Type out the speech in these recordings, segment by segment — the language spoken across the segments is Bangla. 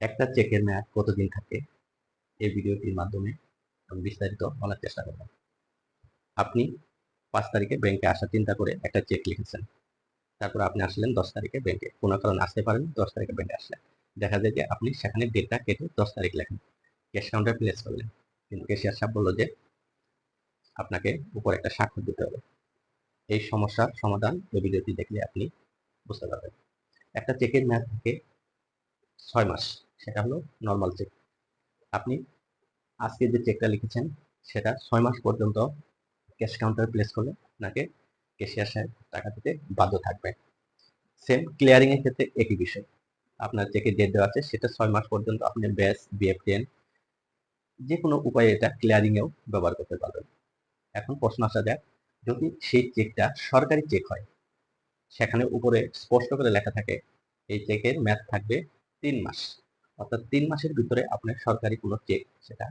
একটা চেকের মেয়াদ কতদিন থাকে এই ভিডিওটির মাধ্যমে আমি বিস্তারিত বলার চেষ্টা করব। আপনি পাঁচ তারিখে ব্যাংকে আসার চিন্তা করে একটা চেক লিখেছেন। তারপর আপনি আসলেন দশ তারিখে ব্যাংকে কোনো কারণে আসতে পারেন, দশ তারিখে ব্যাংকে আসলেন। দেখা যায় যে আপনি সেখানে ডেটটা কেটে দশ তারিখ লেখেন। ক্যাশ কাউন্টার প্লেস করলেন। কিন্তু ক্যাশিয়ার সাহেব বলল যে আপনাকে উপর একটা স্বাক্ষর দিতে হবে। এই সমস্যার সমাধান এই ভিডিওটি দেখলে আপনি বুঝতে পারবেন। একটা চেকের মেয়াদ থাকে ছয় মাস। সেটা হলো নর্মাল চেক আপনি আজকে যে চেকটা লিখেছেন, সেটা ছয় মাস পর্যন্ত ক্যাশ কাউন্টারে প্লেস করলে আপনাকে ক্যাশিয়ার সাহেব টাকা দিতে বাধ্য থাকবে। সেম ক্লিয়ারিং এর ক্ষেত্রে একই বিষয়। আপনার চেকে ডেট দেওয়া আছে, সেটা ছয় মাস পর্যন্ত আপনি ব্যাস বিএফটিএন যে কোনো উপায়ে এটা ক্লিয়ারিং এও ব্যবহার করতে পারবেন। এখন প্রশ্ন আসা যাক, যদি সেই চেকটা সরকারি চেক হয়, সেখানে উপরে স্পষ্ট করে লেখা থাকে, এই চেকের মেয়াদ থাকবে তিন মাস। অর্থাৎ তিন মাসের ভিতরে আপনার সরকারি কোনো চেক সেটা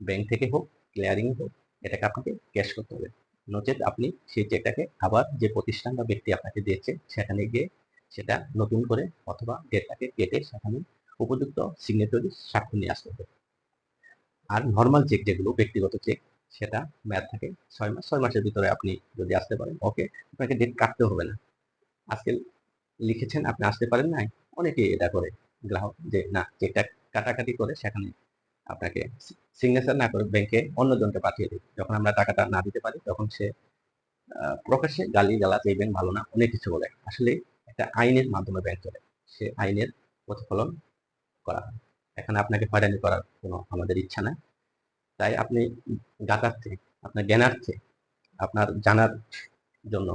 ব্যাংক থেকে হোক ক্লিয়ারিং হোক, এটাকে আপনাকে ক্যাশ করতে হবে। নচেত আপনি সেই চেকটাকে আবার যে প্রতিষ্ঠান বা ব্যক্তি আপনাকে দিয়েছে, সেখানে গিয়ে সেটা নতুন করে অথবা ডেটটাকে কেটে সেখানে উপযুক্ত সিগনেচরি স্বাক্ষর নিয়ে আসতে হবে। আর নর্মাল চেক যেগুলো, ব্যক্তিগত চেক সেটা মেয়াদ থাকে ছয় মাস, ছয় মাসের ভিতরে আপনি যদি আসতে পারেন, ওকে, আপনাকে ডেট কাটতে হবে না। আজকে লিখেছেন, আপনি আসতে পারেন নাই অনেকে এটা করে। গ্রাহক যে, না চেকটা কাটাকাটি করে সেখানে আপনাকে সিগনেচার না করে ব্যাংকে অন্যজনকে পাঠিয়ে দিই যখন আমরা টাকাটা না দিতে পারি, তখন সে প্রকাশ্যে গালি গালাজ এই ব্যাংক ভালো না, অনেক কিছু বলে। আসলে একটা আইনের মাধ্যমে ব্যাংক চলে। সে আইনের প্রতিফলন করা হয়। এখানে আপনাকে হয়রানি করার কোনো আমাদের ইচ্ছা না তাই আপনি গাতার্থে আপনার জ্ঞানার্থে, আপনার জানার জন্য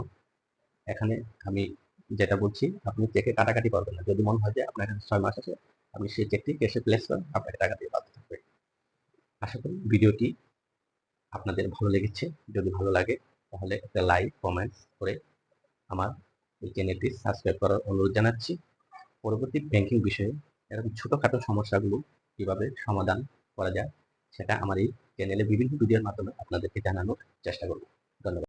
এখানে আমি যেটা বলছি, আপনি চেকে কাটাকাটি করবেন না। যদি মনে হয় যে আপনার কাছে ছয় মাস আছে, আপনি সেই চেকটি কেসে প্লেস করেন আপনাকে টাকা দিয়ে বাধ্য থাকবে। আশা করি ভিডিওটি আপনাদের ভালো লেগেছে। যদি ভালো লাগে, তাহলে একটা লাইক কমেন্টস করে আমার এই চ্যানেলটি সাবস্ক্রাইব করার অনুরোধ জানাচ্ছি। পরবর্তী ব্যাংকিং বিষয়ে এরকম ছোটোখাটো সমস্যাগুলো কীভাবে সমাধান করা যায়, সেটা আমার এই চ্যানেলে বিভিন্ন ভিডিওর মাধ্যমে আপনাদেরকে জানানোর চেষ্টা করব। ধন্যবাদ।